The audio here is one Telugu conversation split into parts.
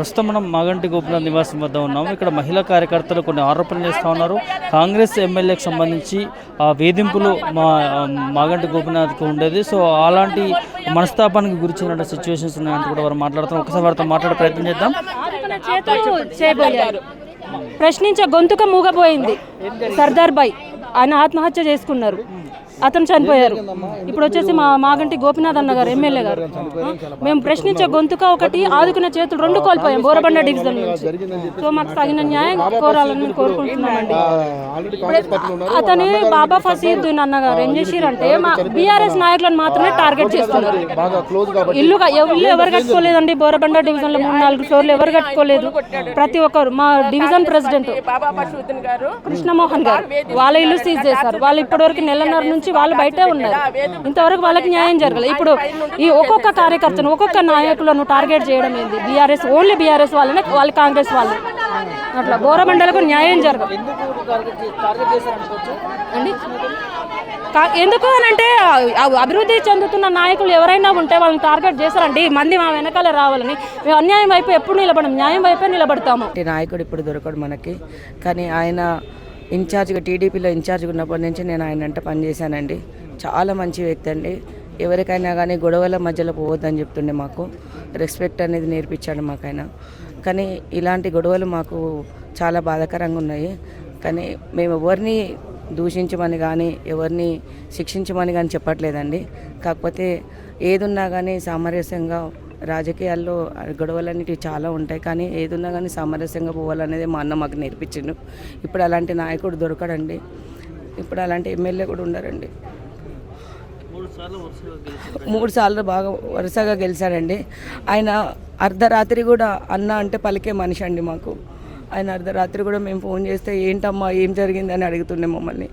ప్రస్తుతం మనం మాగంటి గోపినాథ్ నివాసం వద్ద ఉన్నాము. ఇక్కడ మహిళా కార్యకర్తలు కొన్ని ఆరోపణలు చేస్తూ ఉన్నారు. కాంగ్రెస్ ఎమ్మెల్యేకి సంబంధించి ఆ వేధింపులు మా మాగంటి గోపినాథ్కి ఉండేది. సో అలాంటి మనస్తాపానికి గురించిన సిచ్యువేషన్స్ ఉన్నాయంటే కూడా వారు మాట్లాడుతున్నారు. ఒకసారి వారితో మాట్లాడే ప్రయత్నం చేద్దాం. ప్రశ్నించే గొంతుక మూగపోయింది సర్దార్ బాయ్ ఆయన ఆత్మహత్య చేసుకున్నారు. అతను చనిపోయారు. ఇప్పుడు వచ్చేసి మా మాగంటి గోపినాథ్ అన్న గారు ఎమ్మెల్యే గారు. మేము ప్రశ్నించే గొంతుక ఒకటి ఆదుకునే చేతులు రెండు కోల్పోయాం బోరబండ డివిజన్ నుంచి. సో మాకు తగిన న్యాయం కోరాలని కోరుకుంటున్నామండి. అతని బాబా ఫసీద్దీన్ అన్న గారు ఏం చేసిరంటే మా బీఆర్ఎస్ నాయకులను మాత్రమే టార్గెట్ చేస్తున్నారు. ఇల్లు ఇల్లు ఎవరు కట్టుకోలేదండి? బోరబండ డివిజన్లో మూడు నాలుగు ఫ్లోర్లు ఎవరు కట్టుకోలేదు? ప్రతి ఒక్కరు మా డివిజన్ ప్రెసిడెంట్ బాబా పశువుద్దీన్ గారు కృష్ణమోహన్ గారు వాళ్ళ ఇల్లు సీజ్ చేశారు. వాళ్ళు ఇప్పటివరకు నెలన్నర నుంచి వాళ్ళు బయటే ఉన్నారు. ఇంతవరకు వాళ్ళకి న్యాయం జరగలేదు ఇప్పుడు ఈ ఒక్కొక్క కార్యకర్తను ఒక్కొక్క నాయకులను టార్గెట్ చేయడం ఏంది? బీఆర్ఎస్ ఓన్లీ బీఆర్ఎస్ వాళ్ళనే వాళ్ళు కాంగ్రెస్ వాళ్ళు. అట్లా బోరబండలకు న్యాయం జరగదు. అండి? కా- ఎందుకు అని అంటే అభివృద్ధి చెందుతున్న నాయకులు ఎవరైనా ఉంటే వాళ్ళని టార్గెట్ చేశారండి. మంది మా వెనకాల రావాలని. మేము అన్యాయం వైపు ఎప్పుడు నిలబడం న్యాయం వైపే నిలబడతాము. నాయకుడు ఇప్పుడు దొరకడు మనకి. కానీ ఆయన ఇన్ఛార్జ్గా టీడీపీలో ఇన్ఛార్జ్గా ఉన్నప్పటి నుంచి నేను ఆయన అంటే పనిచేశానండి చాలా మంచి వ్యక్తి అండి. ఎవరికైనా కానీ గొడవల మధ్యలో పోవద్దని చెప్తుండే మాకు. రెస్పెక్ట్ అనేది నేర్పించాడు మాకైనా. కానీ ఇలాంటి గొడవలు మాకు చాలా బాధాకరంగా ఉన్నాయి. కానీ మేము ఎవరిని దూషించమని కానీ ఎవరిని శిక్షించమని కానీ చెప్పట్లేదండి. కాకపోతే ఏదున్నా కానీ సామరస్యంగా రాజకీయాల్లో గొడవలన్నిటివి చాలా ఉంటాయి. కానీ ఏదున్నా కానీ సామరస్యంగా పోవాలనేది మా అన్న మాకు నేర్పించిండు. ఇప్పుడు అలాంటి నాయకుడు దొరకడండి. ఇప్పుడు అలాంటి ఎమ్మెల్యే కూడా ఉండరండి. మూడు సార్లు బాగా వరుసగా గెలిచాడండి. ఆయన అర్ధరాత్రి కూడా అన్న అంటే పలికే మనిషి అండి మాకు. ఆయన అర్ధరాత్రి కూడా మేము ఫోన్ చేస్తే ఏంటమ్మా ఏం జరిగింది అని అడుగుతుండే మమ్మల్ని.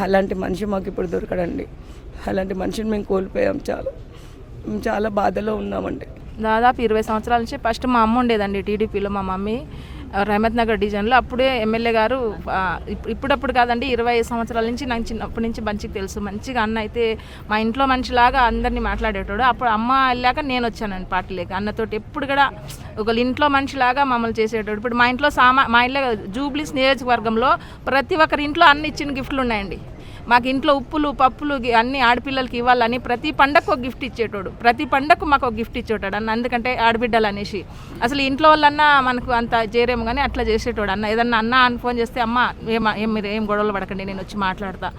అలాంటి మనిషి మాకు ఇప్పుడు దొరకడండి. అలాంటి మనిషిని మేము కోల్పోయాం చాలా. మేము చాలా బాధలో ఉన్నామండి. దాదాపు ఇరవై సంవత్సరాల నుంచి ఫస్ట్ మా అమ్మ ఉండేదండి టీడీపీలో మా మమ్మీ రహమత్ నగర్ డివిజన్లో. అప్పుడే ఎమ్మెల్యే గారు ఇప్పుడప్పుడు కాదండి ఇరవై సంవత్సరాల నుంచి నాకు చిన్నప్పటి నుంచి మంచిగా తెలుసు. మంచిగా అన్న అయితే మా ఇంట్లో మనిషిలాగా అందరినీ మాట్లాడేటోడు. అప్పుడు అమ్మ వెళ్ళాక నేను వచ్చానండి పార్టీలోకి అన్నతోటి ఎప్పుడు కూడా ఒకళ్ళ ఇంట్లో మనిషిలాగా మమ్మల్ని చేసేటోడు. ఇప్పుడు మా ఇంట్లో సామా మా ఇంట్లో జూబ్లీస్ నియోజకవర్గంలో ప్రతి ఒక్కరి ఇంట్లో అన్ని ఇచ్చిన గిఫ్ట్లు ఉన్నాయండి. మాకు ఇంట్లో ఉప్పులు పప్పులు అన్ని ఆడపిల్లలకి ఇవ్వాలని ప్రతి పండగకు ఒక గిఫ్ట్ ఇచ్చేటోడు. ప్రతి పండగకు మాకు ఒక గిఫ్ట్ ఇచ్చేటోడు అన్న. ఎందుకంటే ఆడబిడ్డలు అనేసి. అసలు ఇంట్లో వాళ్ళన్నా మనకు అంత చేరేము కానీ అట్లా చేసేటోడు అన్న. ఏదన్నా అన్న అని ఫోన్ చేస్తే అమ్మ ఏం ఏం మీరు ఏం గొడవలు పడకండి నేను వచ్చి మాట్లాడతా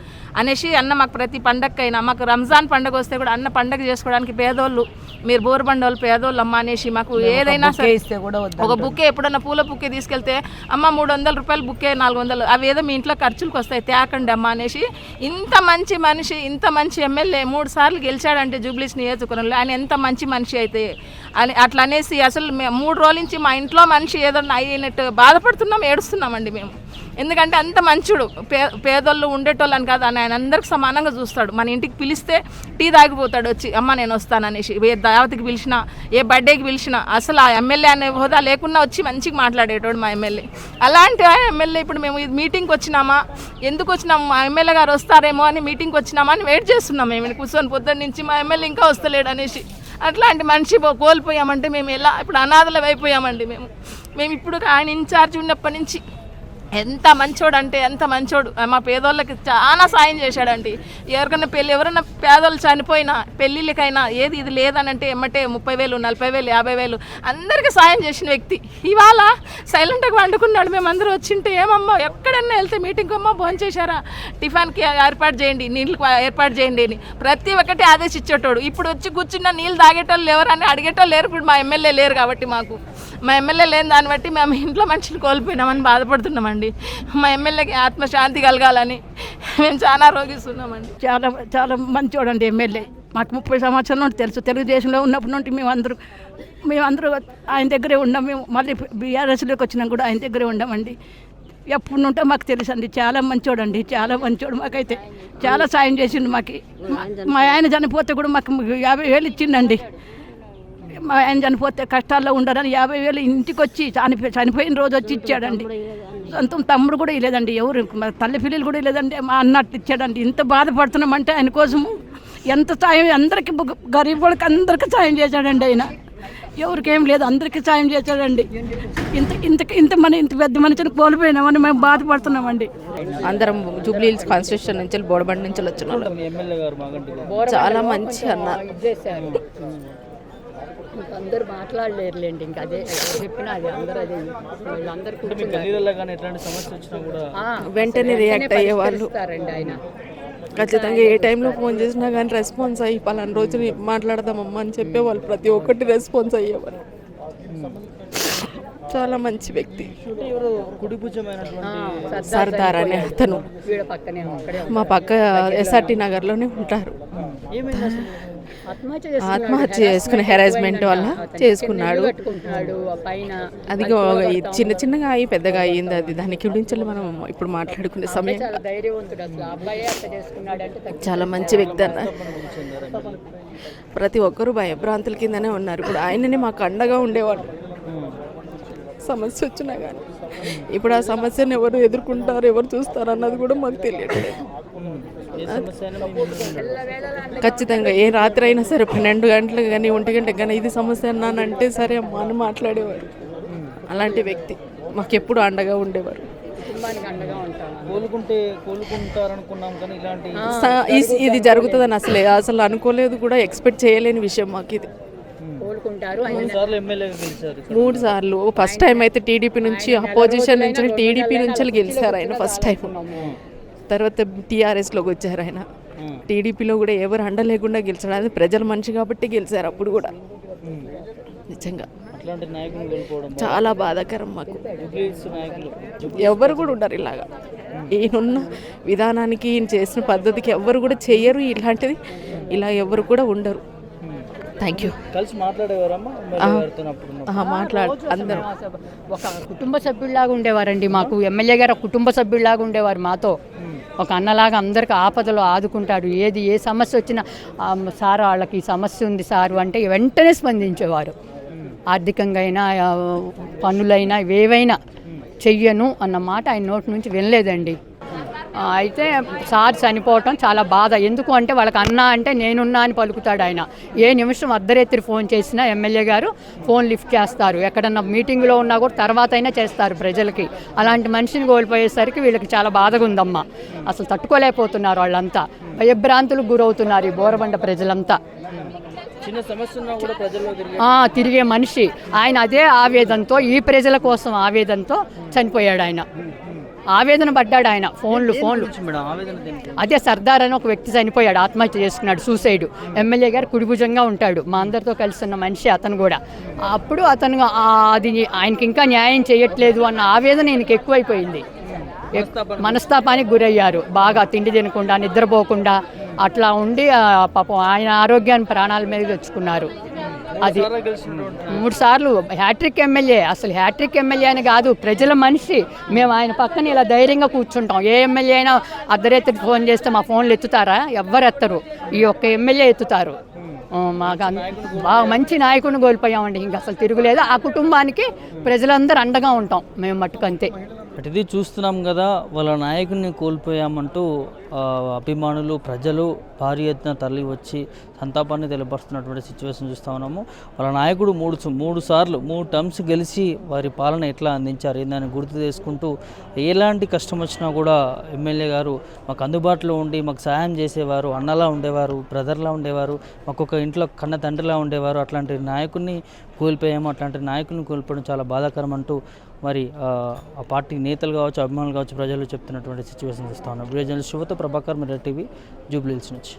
అనేసి అన్న మాకు ప్రతి పండగకైనా మాకు రంజాన్ పండగ వస్తే కూడా అన్న పండగ చేసుకోవడానికి పేదోళ్ళు మీరు బోరుబండోళ్ళు పేదోళ్ళు అమ్మ అనేసి మాకు ఏదైనా సరే ఇస్తే కూడా వద్దు ఒక బుక్కే ఎప్పుడన్నా పూల బుక్కే తీసుకెళ్తే అమ్మ మూడు వందల రూపాయలు బుక్కే నాలుగు వందలు అవి ఏదో మీ ఇంట్లో ఖర్చులకు వస్తాయి తేకండి అమ్మ అనేసి ఇంత మంచి మనిషి ఇంత మంచి ఎమ్మెల్యే మూడు సార్లు గెలిచాడంటే జూబ్లీస్ నియోజకవర్గంలో. ఆయన ఎంత మంచి మనిషి అయితే. అని అట్లా అనేసి అసలు మేము మూడు రోజుల నుంచి మా ఇంట్లో మనిషి ఏదన్నా అయినట్టు బాధపడుతున్నాం ఏడుస్తున్నామండి మేము. ఎందుకంటే అంత మంచుడు. పే పేదోళ్ళు ఉండేటోళ్ళని కాదు అని ఆయన అందరికి సమానంగా చూస్తాడు. మన ఇంటికి పిలిస్తే టీ తాగిపోతాడు వచ్చి అమ్మ నేను వస్తాననేసి ఏ దావతికి పిలిచినా ఏ బర్త్డేకి పిలిచినా అసలు ఆ ఎమ్మెల్యే అనే హోదా లేకుండా వచ్చి మంచిగా మాట్లాడేటోడు మా ఎమ్మెల్యే. అలాంటి ఎమ్మెల్యే ఇప్పుడు మేము మీటింగ్కి వచ్చినామా? ఎందుకు వచ్చినాము? మా ఎమ్మెల్యే గారు వస్తారేమో అని మీటింగ్కి వచ్చినామా అని వెయిట్ చేస్తున్నాం. మేము కూర్చొని పొద్దున్న నుంచి మా ఎమ్మెల్యే ఇంకా వస్తలేడు అనేసి. అట్లాంటి మనిషి పో- కోల్పోయామంటే మేము ఎలా? ఇప్పుడు అనాథలు అయిపోయామండి మేము. మేము ఇప్పుడు ఆయన ఇన్ఛార్జ్ ఉన్నప్పటి నుంచి ఎంత మంచోడు అంటే ఎంత మంచోడు. మా పేదోళ్ళకి చాలా సాయం చేశాడండి. ఎవరికైనా పెళ్ళి ఎవరైనా పేదోళ్ళు చనిపోయినా పెళ్ళిళ్ళకైనా ఏది ఇది లేదనంటే ఎమ్మటే ముప్పై వేలు నలభై వేలు యాభై వేలు అందరికీ సాయం చేసిన వ్యక్తి. ఇవాళ సైలెంట్గా వండుకున్నాడు మేము అందరూ వచ్చింటే ఏమమ్మా ఎక్కడన్నా వెళ్తే మీటింగ్ అమ్మా భోజనం చేశారా? టిఫాన్కి ఏర్పాటు చేయండి నీళ్ళకి ఏర్పాటు చేయండి అని. ప్రతి ఒక్కటి ఆదేశించేటోడు ఇప్పుడు వచ్చి కూర్చున్న నీళ్ళు తాగేటోళ్ళు ఎవరని అడిగేటోళ్ళు లేరు. ఇప్పుడు మా ఎమ్మెల్యే లేరు కాబట్టి మాకు. మా ఎమ్మెల్యే లేని దాన్ని బట్టి మేము ఇంట్లో మనుషులు కోల్పోయినామని బాధపడుతున్నామండి. మా ఎమ్మెల్యేకి ఆత్మశాంతి కలగాలని మేము చాలా రోగిస్తున్నామండి. చాలా చాలా మంచోడండి ఎమ్మెల్యే. మాకు ముప్పై సంవత్సరాల నుండి తెలుసు. తెలుగుదేశంలో ఉన్నప్పటి నుండి మేమందరూ మేమందరూ ఆయన దగ్గరే ఉన్నాం. మేము మళ్ళీ బీఆర్ఎస్లోకి వచ్చినాం కూడా ఆయన దగ్గరే ఉన్నామండి. ఎప్పుడు నుంటే మాకు తెలుసు అండి చాలా మంచోడండి చాలా మంచోడు మాకైతే. చాలా సాయం చేసిండు మాకు. మా ఆయన చనిపోతే కూడా మాకు యాభై వేలు ఇచ్చిండండి. మా ఆయన చనిపోతే కష్టాల్లో ఉండరని యాభై వేలు ఇంటికి వచ్చి చనిపో చనిపోయిన రోజు వచ్చి ఇచ్చాడండి. సొంతం తమ్ముడు కూడా ఇవ్వలేదండి ఎవరు మా తల్లి పిల్లలు కూడా ఇవ్వలేదండి మా అన్నట్టు ఇచ్చాడండి. ఇంత బాధపడుతున్నామంటే ఆయన కోసము ఎంత సాయం అందరికి గరీబ్ వాళ్ళకి అందరికీ సాయం చేశాడండి ఆయన. ఎవరికేం లేదు అందరికీ సాయం చేశాడండి. ఇంత ఇంత ఇంత మన ఇంత పెద్ద మనిషిని కోల్పోయినామని మేము బాధపడుతున్నామండి. అందరం జూబ్లీ హిల్స్ కాన్స్టిట్యూషన్ నుంచి బోడబండి నుంచి వచ్చిన. చాలా మంచి అన్న. అందరూ మాట్లాడలేరులేండి ఇంకా అదే చెప్పిన అది అందరూ అదే. వీళ్ళందరూ వెంటనే రియాక్ట్ అయ్యేవాళ్ళు కూర్చుంటారండి ఆయన. ఖచ్చితంగా ఏ టైంలో ఫోన్ చేసినా కానీ రెస్పాన్స్ అయ్యి పలానా రోజు మాట్లాడదామమ్మా అని చెప్పేవాళ్ళు ప్రతి ఒక్కటి రెస్పాన్స్ అయ్యేవాళ్ళు. చాలా మంచి వ్యక్తి. సర్దార్ అనే అతను. వీళ్ళ మా పక్క ఎస్ఆర్టీ నగర్లోనే ఉంటారు. ఆత్మహత్య ఆత్మహత్య చేసుకునే హెరాస్మెంట్ వల్ల చేసుకున్నాడు. అది చిన్న చిన్నగా అయ్యి పెద్దగా అయ్యింది అది. దాని గురించి మనం ఇప్పుడు మాట్లాడుకునే సమయం. చాలా మంచి వ్యక్తి అన్న. ప్రతి ఒక్కరూ భయభ్రాంతుల కిందనే ఉన్నారు. ఇప్పుడు ఆయననే మాకు అండగా ఉండేవాడు సమస్య వచ్చినా కానీ ఇప్పుడు ఆ సమస్యను ఎవరు ఎదుర్కొంటారు ఎవరు చూస్తారు అన్నది కూడా మాకు తెలియట్లేదు. ఖచ్చితంగా ఏ రాత్రి అయినా సరే పన్నెండు గంటలకు కానీ ఒంటి గంటకు కానీ ఇది సమస్య అన్నానంటే సరే అమ్మా అని మాట్లాడేవారు. అలాంటి వ్యక్తి మాకు ఎప్పుడు అండగా ఉండేవారు. ఇది జరుగుతుందని అసలే అసలు అనుకోలేదు కూడా ఎక్స్పెక్ట్ చేయలేని విషయం మాకు ఇది. మూడు సార్లు ఫస్ట్ టైం అయితే టీడీపీ నుంచి అపోజిషన్ నుంచి టీడీపీ నుంచి గెలిచారు ఆయన ఫస్ట్ టైం తర్వాత టీఆర్ఎస్లోకి వచ్చారు ఆయన. టీడీపీలో కూడా ఎవరు అండ లేకుండా గెలిచాడు అది ప్రజల మనిషి కాబట్టి గెలిచారు అప్పుడు కూడా. నిజంగా. చాలా బాధాకరం మాకు. ఎవరు కూడా ఉండరు ఇలాగా. ఈయనున్న విధానానికి ఈయన చేసిన పద్ధతికి ఎవరు కూడా చెయ్యరు ఇలాంటిది. ఇలా ఎవరు కూడా ఉండరు. థ్యాంక్ యూ కలిసి మాట్లాడు. అందరం. ఒక కుటుంబ సభ్యుల్లాగా ఉండేవారండి మాకు. ఎమ్మెల్యే గారు కుటుంబ సభ్యుల్లాగా ఉండేవారు మాతో. ఒక అన్నలాగా అందరికి ఆపదలో ఆదుకుంటాడు. ఏది ఏ సమస్య వచ్చినా సార్ వాళ్ళకి ఈ సమస్య ఉంది సారు అంటే వెంటనే స్పందించేవారు. ఆర్థికంగా అయినా పనులైనా ఏవైనా చెయ్యను అన్న మాట ఆయన నోటి నుంచి వినలేదండి. అయితే సార్ చనిపోవటం చాలా బాధ. ఎందుకు అంటే వాళ్ళకి అన్న అంటే నేనున్నా అని పలుకుతాడు ఆయన. ఏ నిమిషం అర్ధరాత్రి ఫోన్ చేసినా ఎమ్మెల్యే గారు ఫోన్ లిఫ్ట్ చేస్తారు. ఎక్కడన్నా మీటింగ్లో ఉన్నా కూడా తర్వాత అయినా చేస్తారు ప్రజలకి. అలాంటి మనిషిని కోల్పోయేసరికి వీళ్ళకి చాలా బాధగా ఉందమ్మా. అసలు తట్టుకోలేకపోతున్నారు వాళ్ళంతా. భయభ్రాంతులకు గురవుతున్నారు ఈ బోరబండ ప్రజలంతా. చిన్న సమస్య తిరిగి మనిషి. ఆయన అదే ఆవేదనతో ఈ ప్రజల కోసం ఆవేదనతో చనిపోయాడు ఆయన. ఆవేదన పడ్డాడు ఆయన. ఫోన్లు ఫోన్లు. అదే సర్దార్ అని ఒక వ్యక్తి చనిపోయాడు ఆత్మహత్య చేసుకున్నాడు సూసైడ్ ఎమ్మెల్యే గారు కుడిభుజంగా ఉంటాడు. మా అందరితో కలిసి ఉన్న మనిషి అతను కూడా. అప్పుడు అతను అది ఆయనకి ఇంకా న్యాయం చేయట్లేదు అన్న ఆవేదన ఈయనకి ఎక్కువైపోయింది. ఎక్- మనస్తాపానికి గురయ్యారు. బాగా తిండి తినకుండా నిద్రపోకుండా అట్లా ఉండి పాపం ఆయన ఆరోగ్యాన్ని ప్రాణాల మీద తెచ్చుకున్నారు. అది మూడు సార్లు హ్యాట్రిక్ ఎమ్మెల్యే అసలు హ్యాట్రిక్ ఎమ్మెల్యే అని కాదు ప్రజల మనిషి. మేము ఆయన పక్కన ఇలా ధైర్యంగా కూర్చుంటాం. ఏ ఎమ్మెల్యే అయినా అర్ధరాత్రి ఫోన్ చేస్తే మా ఫోన్లు ఎత్తుతారా? ఎవ్వరు ఎత్తరు. ఈ ఒక్క ఎమ్మెల్యే ఎత్తుతారు. మాకు బాగా మంచి నాయకుడిని కోల్పోయామండి. ఇంకా అసలు తిరుగులేదు. ఆ కుటుంబానికి ప్రజలందరూ అండగా ఉంటాం. మేము మట్టుకు అంతే అటు ఇది చూస్తున్నాం కదా వాళ్ళ నాయకుడిని కోల్పోయామంటూ అభిమానులు ప్రజలు భారీ ఎత్తున తరలి వచ్చి సంతాపాన్ని తెలియపరుస్తున్నటువంటి సిచ్యువేషన్ చూస్తూ ఉన్నాము. వాళ్ళ నాయకుడు మూడు మూడు సార్లు మూడు టర్మ్స్ గెలిచి వారి పాలన ఎట్లా అందించారు ఏందని గుర్తు చేసుకుంటూ ఎలాంటి కష్టం వచ్చినా కూడా ఎమ్మెల్యే గారు మాకు అందుబాటులో ఉండి మాకు సహాయం చేసేవారు అన్నలా ఉండేవారు బ్రదర్లా ఉండేవారు మాకు ఒక ఇంట్లో కన్న తండ్రిలా ఉండేవారు అట్లాంటి నాయకుడిని కోల్పోయాము అట్లాంటి నాయకుడిని కోల్పోవడం చాలా బాధాకరం అంటూ మరి ఆ, పార్టీ నేతలు కావచ్చు అభిమానులు కావచ్చు ప్రజలు చెప్తున్నటువంటి సిచ్యువేషన్ చూస్తా ఉన్నాం. రీజనల్ జర్నలిస్ట్ ప్రభాకర్ మీరు టీవీ జూబ్లీల్స్ నుంచి.